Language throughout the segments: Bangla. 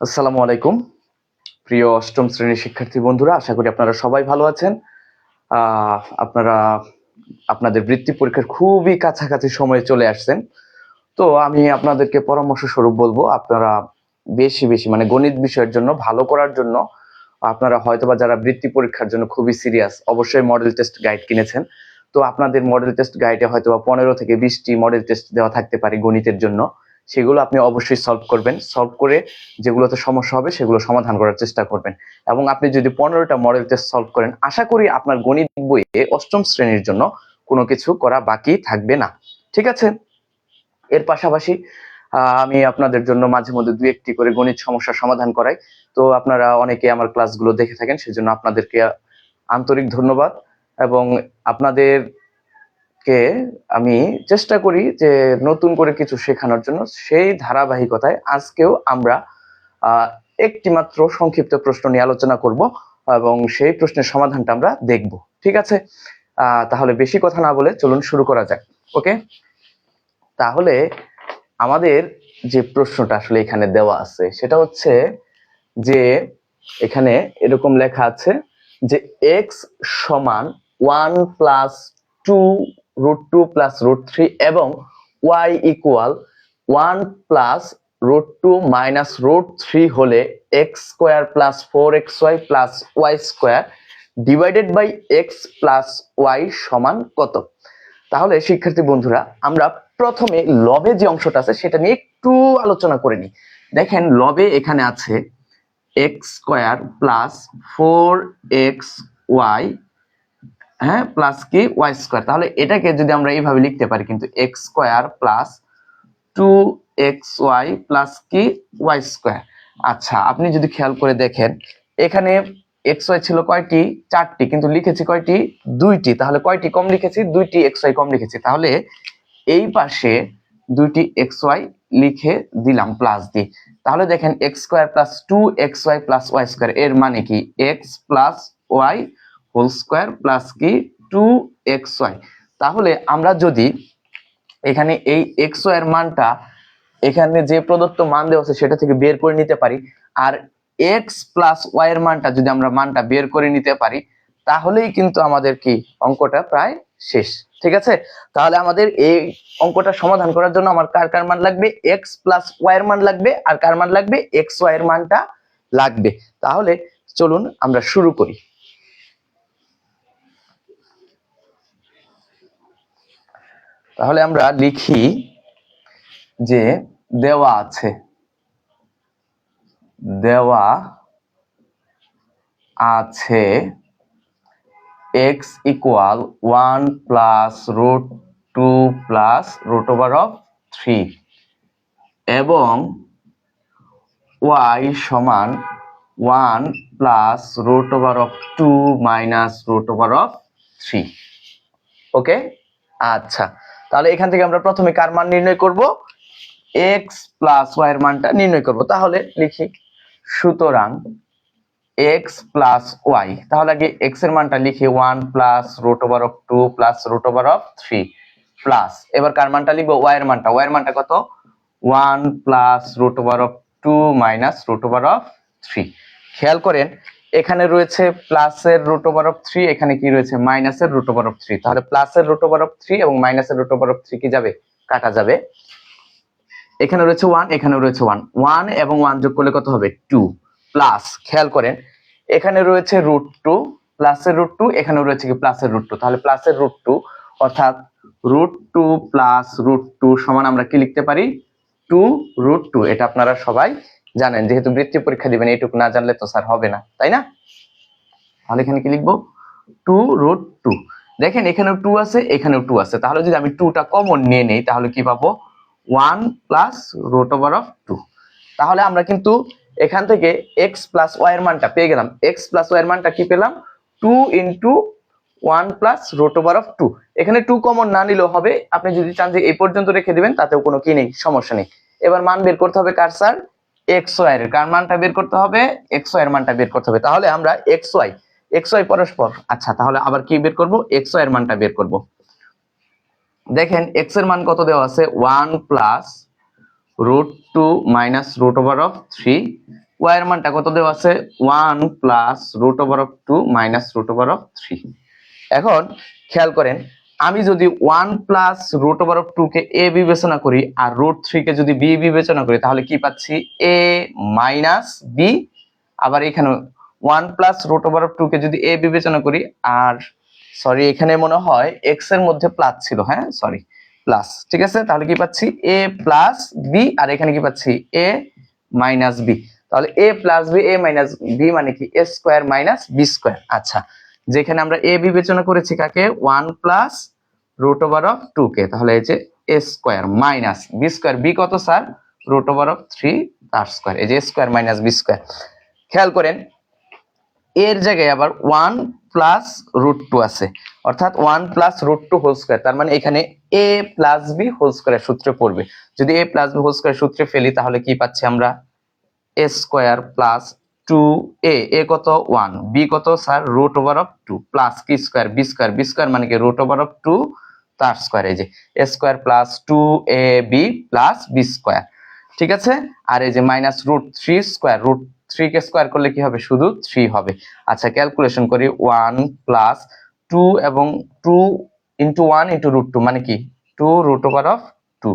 আসসালামু আলাইকুম। প্রিয় অষ্টম শ্রেণির শিক্ষার্থী বন্ধুরা, আশা করি আপনারা সবাই ভালো আছেন। আপনারা, আপনাদের বৃত্তি পরীক্ষার খুবই কাছাকাছি সময়ে চলে আসছেন। তো আমি আপনাদেরকে পরামর্শ স্বরূপ বলব, আপনারা বেশি বেশি মানে গণিত বিষয়ের জন্য, ভালো করার জন্য, আপনারা হয়তোবা যারা বৃত্তি পরীক্ষার জন্য খুবই সিরিয়াস অবশ্যই মডেল টেস্ট গাইড কিনেছেন। তো আপনাদের মডেল টেস্ট গাইডে হয়তোবা পনেরো থেকে বিশটি মডেল টেস্ট দেওয়া থাকতে পারে গণিতের জন্য। সেগুলো আপনি অবশ্যই সলভ করবেন। সলভ করে যেগুলোতে সমস্যা হবে সেগুলো সমাধান করার চেষ্টা করবেন। এবং আপনি যদি পনেরোটা মডেল টেস্ট সলভ করেন, আশা করি আপনার গণিত বইয়ে অষ্টম শ্রেণির জন্য কোনো কিছু করা বাকি থাকবে না। ঠিক আছে? এর পাশাপাশি আমি আপনাদের জন্য মাঝে মধ্যে দু একটি করে গণিত সমস্যার সমাধান করাই। তো আপনারা অনেকে আমার ক্লাসগুলো দেখে থাকেন, সেজন্য আপনাদেরকে আন্তরিক ধন্যবাদ। এবং আপনাদেরকে আমি চেষ্টা করি যে নতুন করে কিছু শেখানোর জন্য। সেই ধারাবাহিকতায় আজকেও আমরা একটি মাত্র সংক্ষিপ্ত প্রশ্ন নিয়ে আলোচনা করব এবং সেই প্রশ্নের সমাধানটা আমরা দেখব। ঠিক আছে? তাহলে বেশি কথা না বলে চলুন শুরু করা যাক। ওকে? তাহলে আমাদের যে প্রশ্নটা আসলে এখানে দেওয়া আছে, সেটা হচ্ছে যে এখানে এরকম লেখা আছে যে এক্স সমান one plus two root two plus root three এবং Y equal one plus root two minus root three হলে X square plus four X Y plus Y square divided by X plus Y সমান কত? তাহলে, শিক্ষার্থী বন্ধুরা, আমরা প্রথমে লবে যে অংশটা আছে, সেটা নিয়ে একটু আলোচনা করে নিই। দেখেন লবে এখানে আছে X square plus four X Y হ্যাঁ প্লাস কি ওয়াই স্কোয়ার তাহলে এটাকে যদি আমরা এইভাবে লিখতে পারি, কিন্তু X square plus two X Y plus কি ওয়াই স্কোয়ার আচ্ছা আপনি যদি খেয়াল করে দেখেন, এখানে এক্স ওয়াই ছিল কয়টি? চারটি, কিন্তু লিখেছি কয়টি? দুইটি। তাহলে কয়টি কম লিখেছি? দুইটি এক্স ওয়াই কম লিখেছি। তাহলে এই পাশে দুইটি এক্স ওয়াই লিখে দিলাম প্লাস দি তাহলে দেখেন X square plus two X Y plus Y square এর মানে কি? X plus Y whole square plus কি টু এক্স ওয়াই। তাহলে আমরা যদি এখানে এই এক্স ওয়াই এর মানটা এখানে যে প্রদত্ত মান দেওয়া আছে সেটা থেকে বের করে নিতে পারি, আর এক্স প্লাস ওয়াই এর মানটা যদি আমরা মানটা বের করে নিতে পারি, তাহলেই কিন্তু আমাদের কি অঙ্কটা প্রায় শেষ। ঠিক আছে? তাহলে আমাদের এই অঙ্কটা সমাধান করার জন্য আমার কার কার মান লাগবে? এক্স প্লাস ওয়াই এর মান লাগবে, আর কার মান লাগবে? এক্স ওয়াই এর মানটা লাগবে। তাহলে চলুন আমরা শুরু করি। তাহলে আমরা লিখি যে দেওয়া আছে। দেওয়া আছে X equal one plus root two plus root over of three এবং ওয়াই সমান one plus root over of two minus root over of three okay আচ্ছা। তাহলে এখান থেকে আমরা প্রথমে কার মান নির্ণয় করব? এক্স প্লাস ওয়াই এর মানটা নির্ণয় করব। তাহলে লিখি, সুতরাং এক্স প্লাস ওয়াই তাহলে আগে এক্সের মানটা লিখি one plus root over of two plus root over of three plus এবার কার মানটা লিখব? ওয়াই এর মানটা। ওয়াই এর মানটা কত? One plus root over of two minus root over of three খেয়াল করেন এখানে রয়েছে প্লাসের রুট ওভার অফ থ্রি এখানে কি রয়েছে? মাইনাসের রুট ওভার অফ থ্রি তাহলে প্লাসের রুট ওভার অফ থ্রি এবং মাইনাসের রুট ওভার অফ থ্রি কি যাবে? কাটা যাবে। এখানে রয়েছে ওয়ান এখানে রয়েছে ওয়ান ওয়ান এবং ওয়ান যোগ করলে কত হবে? টু প্লাস খেয়াল করেন, এখানে রয়েছে রুট টু প্লাসের রুট টু এখানে রয়েছে কি? প্লাসের রুট টু তাহলে প্লাসের রুট টু অর্থাৎ root two plus root two সমান আমরা কি লিখতে পারি? টু রুট টু এটা আপনারা সবাই জানেন, যেহেতু বৃত্তি পরীক্ষা দিবেন, এইটুকু না জানলে তো স্যার হবে না, তাই না? তাহলে এখানে কি লিখব? Two root two. দেখেন, এখানেও টু আছে, এখানেও টু আছে। তাহলে যদি আমি টুটা কমন নিয়ে নেই, তাহলে কি পাবো? One plus root over of two. তাহলে আমরা কিন্তু এখান থেকে এক্স প্লাস ওয়াই এর মানটা পেয়ে গেলাম। এক্স প্লাস ওয়াই এর মানটা কি পেলাম? Two into one plus root over of two. এখানে টু কমন না নিলেও হবে। আপনি যদি চান যে এই পর্যন্ত রেখে দিবেন, তাতেও কোনো কি নেই, সমস্যা নেই। এবার মান বের করতে হবে কার, স্যার? এক্সের। কার মানটা বের করতে হবে? এক্সের মানটা বের করতে হবে। তাহলে আমরা এক্স ওয়াই এক্স ওয়াই পরস্পর আচ্ছা তাহলে আবার কি বের করব? এক্সের মানটা বের করব। দেখেন এক্সের মান কত দেওয়া আছে? One plus root two minus over of three Y এর মানটা কত দেওয়া আছে? One plus root over of two minus over of three এখন খেয়াল করেন আমি যদি one plus root over of two কে এ বিবেচনা করি আর রুট থ্রি কে যদি বি বিবেচনা করি, তাহলে কি পাচ্ছি? এ মাইনাস বি আবার এখানে one plus root over of two কে যদি এ বিবেচনা করি, আর সরি এখানে মনে হয় এক্সের মধ্যে প্লাস ছিল হ্যাঁ? সরি প্লাস ঠিক আছে? তাহলে কি পাচ্ছি? এ প্লাস বি আর এখানে কি পাচ্ছি? এ মাইনাস বি তাহলে A plus B A minus B মানে কি? A square minus B square আচ্ছা যেখানে আমরা এ বিবেচনা করেছি কাকে? One plus root over of two কে তাহলে এই যে A square minus B square B কত sir root over of three তার স্কোয়ার এই যে স্কোয়ার মাইনাস বি স্কোয়ার খেয়াল করেন, এর জায়গায় আবার ওয়ান প্লাস রুট টু আছে। অর্থাৎ one plus root two whole square তার মানে এখানে A plus B whole square সূত্রে পড়বে। যদি A plus B whole square সূত্রে ফেলি, তাহলে কি পাচ্ছি আমরা? A square plus two A A কত ওয়ান বি কত sir root over of two plus কি square B square B square মানে কি? রুট ওভার অফ টু তার স্কোয়ার এই যে A square plus two A B plus B square ঠিক আছে? আর এই যে minus root three square root three কে স্কোয়ার করলে কি হবে? শুধু থ্রি হবে। আচ্ছা ক্যালকুলেশন করি ওয়ান প্লাস টু এবং two into one into root two মানে কি? Two root over of two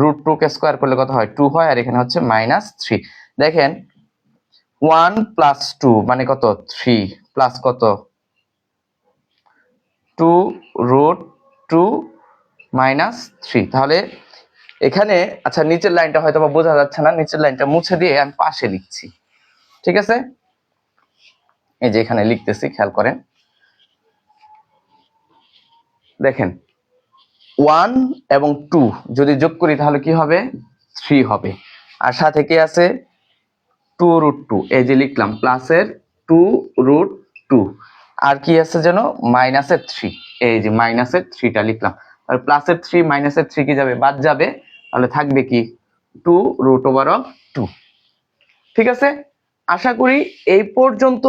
root two K square করলে কত হয়? টু হয়, আর এখানে হচ্ছে মাইনাস থ্রি দেখেন ওয়ান প্লাস টু মানে কত? থ্রি প্লাস কত? Two root two minus three. তাহলে এখানে আচ্ছা নিচের লাইনটা হয়তো বা বোঝা যাচ্ছে না, নিচের লাইনটা মুছে দিয়ে আমি পাশে লিখছি। ঠিক আছে? এই যে এখানে লিখতেছি, খেয়াল করেন। দেখেন, ওয়ান এবং টু যদি যোগ করি তাহলে কি হবে? থ্রি হবে। আর সাথে কি আছে? টু রুট টু, এই যে লিখলাম, প্লাসের টু রুট টু। আর কি আছে যেন? মাইনাসের থ্রি, এই যে মাইনাসের থ্রিটা লিখলাম। তাহলে প্লাসের থ্রি, মাইনাসের থ্রি কি যাবে? বাদ যাবে। তাহলে থাকবে কি? Two root over of two. ঠিক আছে? আশা করি এই পর্যন্ত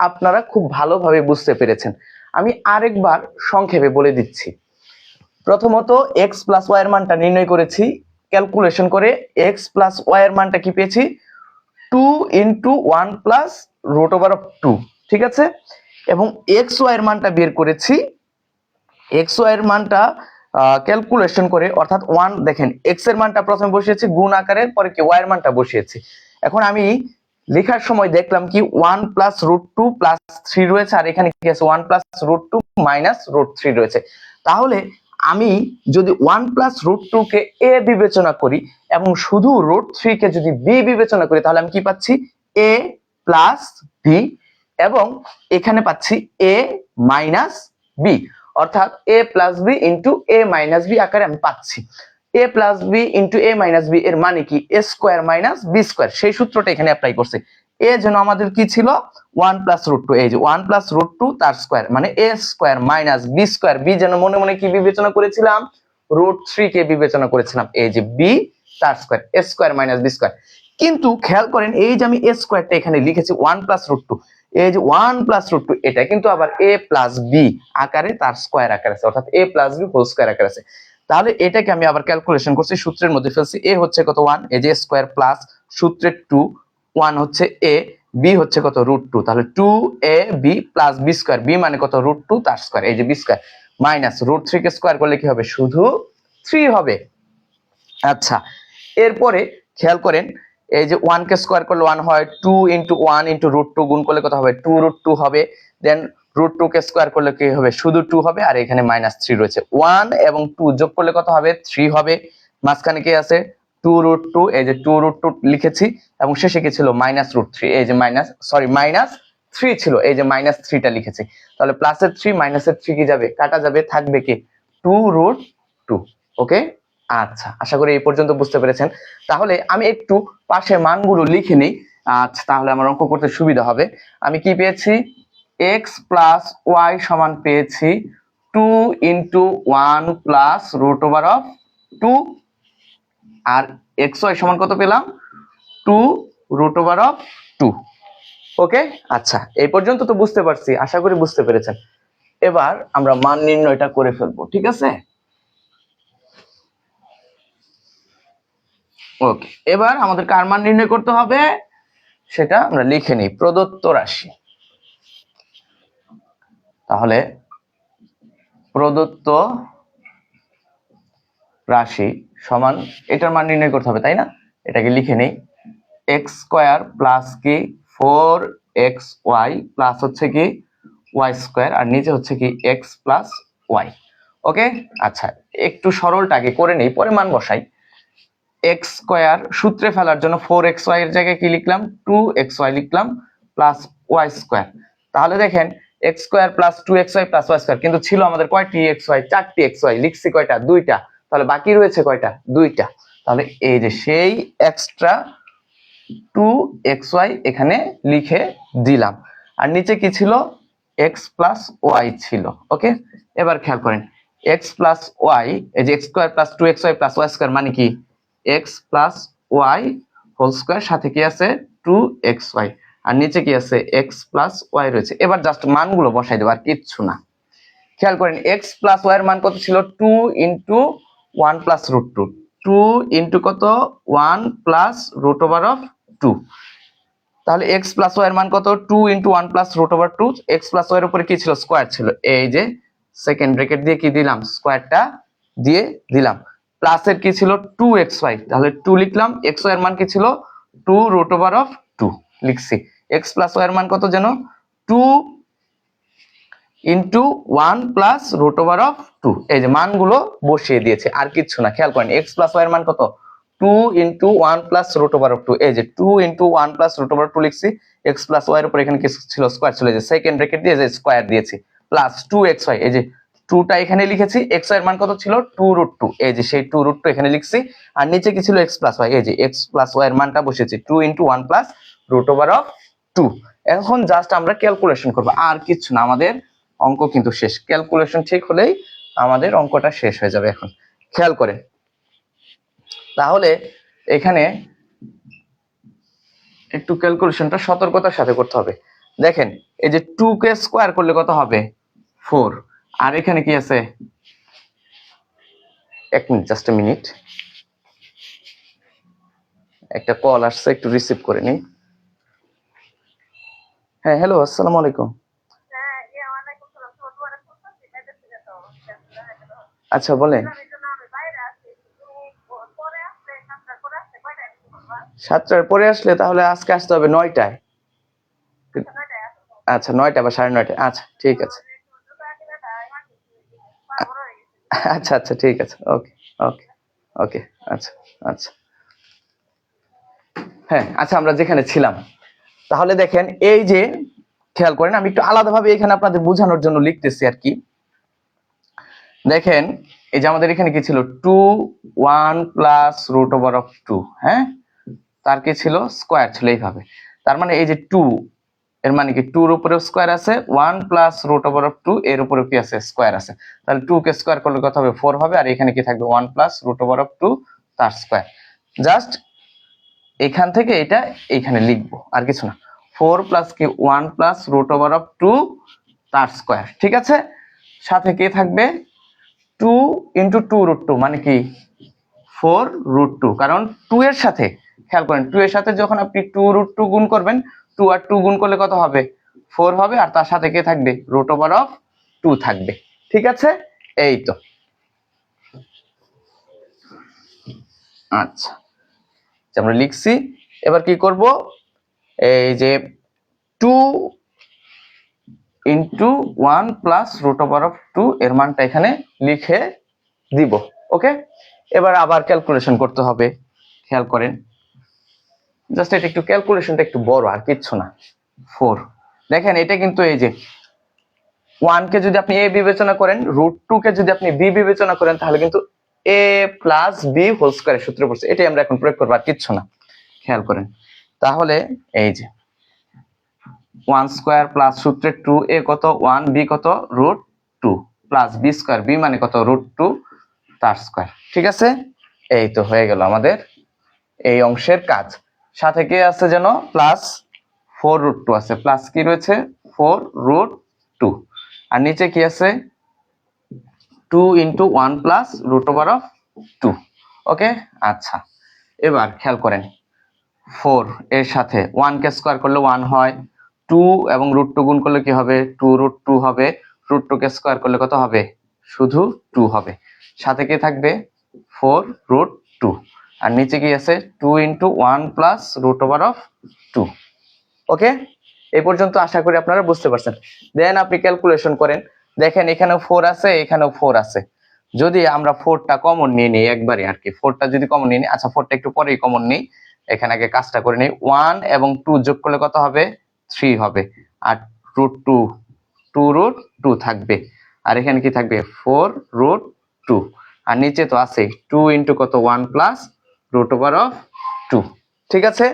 আপনারা খুব ভালোভাবে বুঝতে পেরেছেন। আমি আরেকবার সংক্ষেপে বলে দিচ্ছি। প্রথমত এক্স প্লাস ওয়াই এর মানটা নির্ণয় করেছি। ক্যালকুলেশন করে এক্স প্লাস ওয়াই এর মানটা কি পেয়েছি? Two into one plus root over of two ঠিক আছে? এবং এক্স ওয়াই এর মানটা বের করেছি। এক্স ওয়াই এর মানটা ক্যালকুলেশন করে, অর্থাৎ ওয়ান দেখেন এক্সের মানটা প্রথমে বসিয়েছি, গুণ আকারে পরে কি ওয়াই এর মানটা বসিয়েছি। এখন আমি লেখার সময় দেখলাম কি one plus root two plus three রয়েছে, আর এখানে কি আছে one plus root two minus root three রয়েছে। তাহলে আমি যদি ওয়ান প্লাস রুট টু কে এ বিবেচনা করি এবং শুধু রুট থ্রি কে যদি বি বিবেচনা করি, তাহলে আমি কি পাচ্ছি? এ প্লাস বি এবং এখানে পাচ্ছি এ মাইনাস বি অর্থাৎ A plus B into A minus B আকারে আমি পাচ্ছি। A plus B into A minus B এর মানে কি? A square minus B square সেই সূত্রটা এখানে অ্যাপ্লাই করছে। এ যেন আমাদের কি ছিল? One plus root two. এই যে ওয়ান প্লাস রুট টু তার স্কোয়ার মানে A square minus B square. B যেন মনে মনে কি বিবেচনা করেছিলাম? রুট থ্রি কে বিবেচনা করেছিলাম। এই যে বি তার square, A square minus B square. কিন্তু খেয়াল করেন, এই যে আমি এ স্কোয়ারটা এখানে লিখেছি ওয়ান প্লাস রুট টু। এই যে ওয়ান প্লাস রুট টু, এটা কিন্তু আবার এ প্লাস বি আকারে তার স্কোয়ার আকার আছে, অর্থাৎ A plus B whole square আকার আছে। তাহলে এটাকে আমি আবার ক্যালকুলেশন করছি, সূত্রের মধ্যে ফেলছি, এ হচ্ছে কত ওয়ান? এই যে স্কোয়ার প্লাস সূত্রের টু ওয়ান হচ্ছে এ বি হচ্ছে কত? রুট টু তাহলে two A B plus B square B মানে কত? রুট টু তার স্কোয়ার এই যে B square minus root three কে স্কোয়ার করলে কি হবে? শুধু থ্রি হবে। আচ্ছা এরপরে খেয়াল করেন, এই যে ওয়ান কে স্কোয়ার করলে ওয়ান হয় two into one into root two গুণ করলে কত হবে? টু রুট টু হবে। দেন রুট টু কে স্কোয়ার করলে কি হবে? শুধু টু হবে। আর এখানে মাইনাস থ্রি রয়েছে। ওয়ান এবং টু যোগ করলে কত হবে? থ্রি হবে। মাঝখানে কি আছে? টু রুট টু এই যে টু রুট টু লিখেছি, এবং শেষে কি ছিল? মাইনাস রুট থ্রি এই যে মাইনাস সরি মাইনাস থ্রি ছিল, এই যে মাইনাস থ্রিটা লিখেছি। তাহলে প্লাসের থ্রি মাইনাসের থ্রি কি যাবে? কাটা যাবে, থাকবে কি? টু রুট টু ওকে আচ্ছা আশা করি এই পর্যন্ত বুঝতে পেরেছেন। তাহলে আমি একটু পাশে মানগুলো লিখে নিই। আচ্ছা তাহলে আমার অঙ্ক করতে সুবিধা হবে। আমি কি পেয়েছি? এক্স প্লাস ওয়াই সমান পেয়েছি two into one plus root over of two R x y সমান কত পেলাম? Two root over of two okay আচ্ছা এই পর্যন্ত তো বুঝতে পারছি, আশা করি বুঝতে পেরেছেন। এবার আমরা মান নির্ণয়টা করে ফেলব, ঠিক আছে? ওকে এবার আমাদের কার মান নির্ণয় করতে হবে, সেটা আমরা লিখে নিই, প্রদত্ত রাশি। তাহলে প্রদত্ত রাশি সমান এটার মান নির্ণয় করতে হবে, তাই না? এটাকে লিখে নেই। এক্স স্কোয়ার প্লাস কি ফোর এক্স ওয়াই প্লাস হচ্ছে কি ওয়াই স্কোয়ার আর নিচে হচ্ছে কি এক্স প্লাস ওয়াই ওকে আচ্ছা একটু সরলটাকে করে নেই, পরে মান বসাই। এক্স স্কোয়ার সূত্রে ফেলার জন্য ফোর এক্স ওয়াই এর জায়গায় কি লিখলাম? টু এক্স ওয়াই লিখলাম প্লাস ওয়াই স্কোয়ার তাহলে দেখেন x square plus two x y plus y square কিন্তু ছিল আমাদের কয়টি এক্স ওয়াই চারটি এক্স ওয়াই লিখছি কয়টা? দুইটা। তাহলে বাকি রয়েছে কয়টা? দুইটা। তাহলে এই যে সেই এক্সট্রা টু এক্স ওয়াই এখানে লিখে দিলাম। আর নিচে কি ছিল? এক্স প্লাস ওয়াই ছিল। ওকে? এবার খেয়াল করেন। এক্স প্লাস ওয়াই এই যে x square plus two x y plus y square মানে কি? X plus y whole square সাথে কি আছে? টু এক্স ওয়াই আর নিচে কি আছে? এক্স প্লাস ওয়াই রয়েছে। এবার জাস্ট মানগুলো বসাই দেবো, আর কিচ্ছু না। খেয়াল করেন এক্স প্লাস ওয়াই এর মান কত ছিল? Two into one plus root two. Two into কত? One plus root over of two. তাহলে এক্স প্লাস ওয়াই এর মান কত? Two into one plus root over two. X plus y এর উপরে কি ছিল? স্কোয়ার ছিল। এই যে সেকেন্ড ব্রেকেট দিয়ে কি দিলাম? স্কোয়ারটা দিয়ে দিলাম। প্লাসের কি ছিল? Two x y. তাহলে টু লিখলাম। এক্স ওয়াই এর মান কি ছিল? Two root over of two. লিখছি। এক্স প্লাস ওয়াই এর মান কত যেন? Two into one plus root over of two এই যে মানগুলো বসিয়ে দিয়েছে, আর কিচ্ছু না, খেয়াল করেন এক্স প্লাস ওয়াই এর মান কত? Two into one plus root over of two এই যে two into one plus root over two লিখছি এক্স প্লাস ওয়াই এর উপর এখানে কি ছিল স্কোয়ার ছিল যে সেকেন্ড ব্রেকেট দিয়ে যে স্কোয়ার দিয়েছি প্লাস টু এক্স ওয়াই এই যে টুটা এখানে লিখেছি এক্স ওয়াই এর মান কত ছিল? টু রুট টু এই যে সেই টু রুট টু এখানে লিখছি, আর নিচে কি ছিল? এক্স প্লাস ওয়াই এই যে এক্স প্লাস ওয়াই এর মানটা বসেছি two into one plus root over of two এখন জাস্ট আমরা ক্যালকুলেশন করব, আর কিছু না, আমাদের অঙ্ক কিন্তু শেষ। ক্যালকুলেশন ঠিক হলেই আমাদের অঙ্কটা শেষ হয়ে যাবে এখন। খেয়াল করেন। তাহলে এখানে একটু ক্যালকুলেশনটা সতর্কতার সাথে করতে হবে। দেখেন, এই যে টু কে স্কোয়ার করলে কত হবে? ফোর আর এখানে কি আছে? এক মিনিট জাস্ট মিনিট একটা কল আসছে, একটু রিসিভ করে নিই। হ্যাঁ হ্যালো আসসালামু আলাইকুম। আচ্ছা বলেন। সাতটার পরে আসলে তাহলে আজকে আসতে হবে নয়টায়। আচ্ছা নয়টা বা সাড়ে নয়টায়। আচ্ছা ঠিক আছে। আচ্ছা আচ্ছা ঠিক আছে। ওকে ওকে ওকে আচ্ছা আচ্ছা। হ্যাঁ আচ্ছা আমরা যেখানে ছিলাম। তাহলে দেখেন, এই যে, খেয়াল করেন, আমি একটু আলাদাভাবে এখানে আপনাদের বোঝানোর জন্য লিখতেছি আর কি। দেখেন, এই যে আমাদের এখানে কি ছিল? Two, one plus root over of two হ্যাঁ? তার কি ছিল? স্কোয়ার ছিল এইভাবে। তার মানে এই যে টু, এর মানে কি? টুর উপরে স্কোয়ার আছে, one plus root over of two, এর উপরে কি আছে? স্কোয়ার আছে। তাহলে টু কে স্কোয়ার করলে কত হবে? ফোর হবে, আর এখানে কি থাকবে? One plus root over of two, তার স্কোয়ার। জাস্ট এখান থেকে এটা এইখানে লিখব, আর কিছু না। ফোর প্লাস কি? One plus root over of two, তার স্কোয়ার, ঠিক আছে? সাথে কে থাকবে? Two into two root two মানে কি? Four root two. কারণ টু এর সাথে, খেয়াল করেন, টু এর সাথে যখন আপনি টু রুট টু গুণ করবেন, টু আর টু গুণ করলে কত হবে? ফোর হবে, আর তার সাথে কে থাকবে? রুট ওভার অফ টু থাকবে। ঠিক আছে? এই তো। আচ্ছা। আমরা লিখছি। এবার কি করব? এই যে two into one plus root over of two এর মানটা এখানে লিখে দিব, ওকে? এবার আবার ক্যালকুলেশন করতে হবে, খেয়াল করেন। জাস্ট এটা একটু ক্যালকুলেশনটা একটু বড়, আর কিচ্ছু না। ফোর দেখেন, এটা কিন্তু এই যে ওয়ান কে যদি আপনি এ বিবেচনা করেন রুট টু কে যদি আপনি বি বিবেচনা করেন, তাহলে কিন্তু এ প্লাস বি হোল স্কোয়ারের সূত্র পড়ছে। এটাই আমরা এখন প্রয়োগ করব, আর কিচ্ছু না। খেয়াল করেন। তাহলে এই যে ওয়ান স্কোয়ার প্লাস সূত্রে টু, এ কত? ওয়ান, বি কত? Root two plus b square, b মানে কত? রুট টু তার স্কোয়ার। ঠিক আছে? এই তো হয়ে গেল আমাদের এই অংশের কাজ। সাথে কি আছে যেন? প্লাস ফোর রুট টু আছে। প্লাস কি রয়েছে? Four root two. আর নিচে কি আছে? Two into one plus root over of two. Okay? আচ্ছা। এবার খেয়াল করেন। ফোর এর সাথে ওয়ান কে স্কোয়ার করলে ওয়ান হয়। টু এবং রুট টু গুণ করলে কি হবে? টু রুট টু হবে। রুট টু কে স্কোয়ার করলে কত হবে? শুধু টু হবে। সাথে কি থাকবে? ফোর রুট টু আর নিচে কি আছে? Two into one plus root over of two okay এই পর্যন্ত আশা করি আপনারা বুঝতে পারছেন। দেন আপনি ক্যালকুলেশন করেন। দেখেন, এখানেও ফোর আছে, এখানেও ফোর আছে। যদি আমরা ফোরটা কমন নিয়ে নিই একবারে আর কি। ফোরটা যদি কমন নিয়ে নিই আচ্ছা ফোরটা একটু পরেই কমন নিই। এখানে আগে কাজটা করে নিই। ওয়ান এবং টু যোগ করলে কত হবে? থ্রি হবে। আর root two two root two থাকবে। আর এখানে কি থাকবে? ফোর রুট টু আর নিচে তো আছে টু ইন্টু কত? One plus root over of two ঠিক আছে?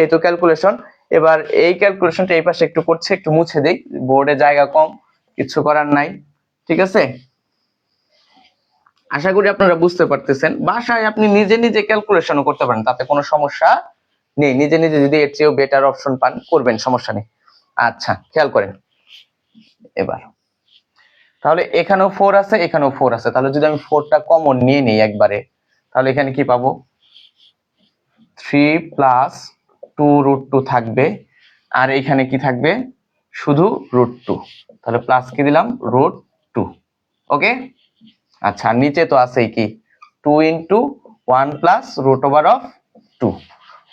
এই তো ক্যালকুলেশন এবার এই ক্যালকুলেশনটা এই পাশে একটু করছে, একটু মুছে দিই। বোর্ডে জায়গা কম, কিছু করার নাই। ঠিক আছে? আশা করি আপনারা বুঝতে পারতেছেন। বাসায় আপনি নিজে নিজে ক্যালকুলেশনও করতে পারেন, তাতে কোনো সমস্যা নেই, নিজে নিজে যদি এর চেয়েও বেটার অপশন পান, করবেন, সমস্যা নেই। আচ্ছা খেয়াল করেন। এবার, তাহলে এখানেও ফোর আছে, এখানেও ফোর আছে। তাহলে যদি আমি ফোরটা কমন নিয়ে নিই একবারে, তাহলে এখানে কি পাবো? Three plus two root two থাকবে। আর এখানে কি থাকবে? শুধু রুট টু তাহলে প্লাস কি দিলাম? রুট টু ওকে আচ্ছা নিচে তো আছেই কি? Two into one plus root over of two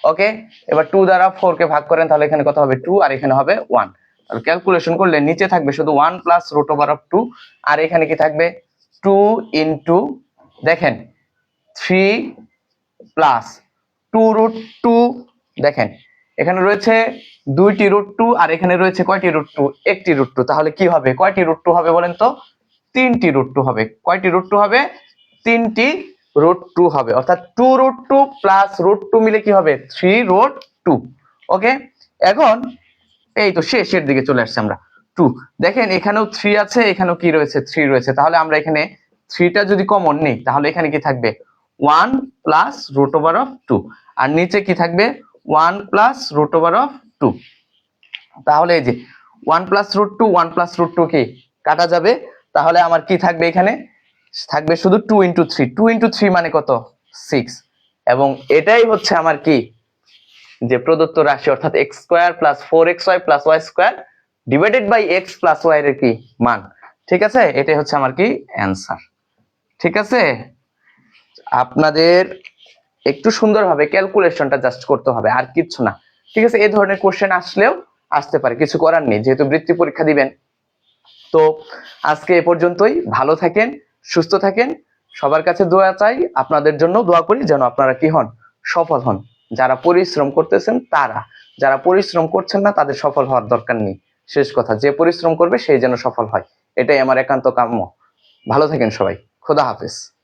okay এবার টু দ্বারা ফোর কে ভাগ করেন, তাহলে এখানে কত হবে? টু আর এখানে হবে ওয়ান তাহলে ক্যালকুলেশন করলে নিচে থাকবে শুধু one plus root over of two আর এখানে কি থাকবে? টু ইন্টু দেখেন three plus two root two দেখেন, এখানে রয়েছে দুইটি রুট টু আর এখানে রয়েছে কয়টি রুট টু একটি রুট টু তাহলে কি হবে? কয়টি রুট টু হবে বলেন তো? তিনটি রুট টু হবে। কয়টি রুট টু হবে? তিনটি রুট টু হবে। অর্থাৎ two root two plus root two মিলে কি হবে? থ্রি রুট টু ওকে এখন এই তো শেষের দিকে চলে আসছে আমরা। টু দেখেন এখানেও থ্রি আছে, এখানেও কি রয়েছে? থ্রি রয়েছে। তাহলে আমরা এখানে থ্রিটা যদি কমন নেই, তাহলে এখানে কি থাকবে? One plus root over of two আর নিচে কি থাকবে? One plus root over of two তাহলে এই যে one plus root two one plus root two কি? কাটা যাবে। তাহলে আমার কি থাকবে এখানে? থাকবে শুধু two into three two into three মানে কত? সিক্স এবং এটাই হচ্ছে আমার কি? যে প্রদত্ত রাশি, অর্থাৎ x square plus four x y plus y square divided by x plus y এর কি মান। ঠিক আছে? এটাই হচ্ছে আমার কি অ্যান্সার ঠিক আছে? আপনাদের একটু সুন্দরভাবে ক্যালকুলেশনটা জাস্ট করতে হবে, আর কিচ্ছু না। ঠিক আছে? এই ধরনের কোশ্চেন আসলেও আসতে পারে, কিছু করার নেই, যেহেতু বৃত্তি পরীক্ষা দিবেন। তো আজকে এ পর্যন্তই। ভালো থাকেন সুস্থ থাকেন। সবার কাছে দোয়া চাই। আপনাদের জন্য দোয়া করি যেন আপনারা কি হন? সফল হন। যারা পরিশ্রম করতেছেন, তারা। যারা পরিশ্রম করছেন না, তাদের সফল হওয়ার দরকার নেই। শেষ কথা, যে পরিশ্রম করবে, সেই যেন সফল হয়। এটাই আমার একান্ত কাম্য। ভালো থাকেন সবাই। খোদা হাফেজ।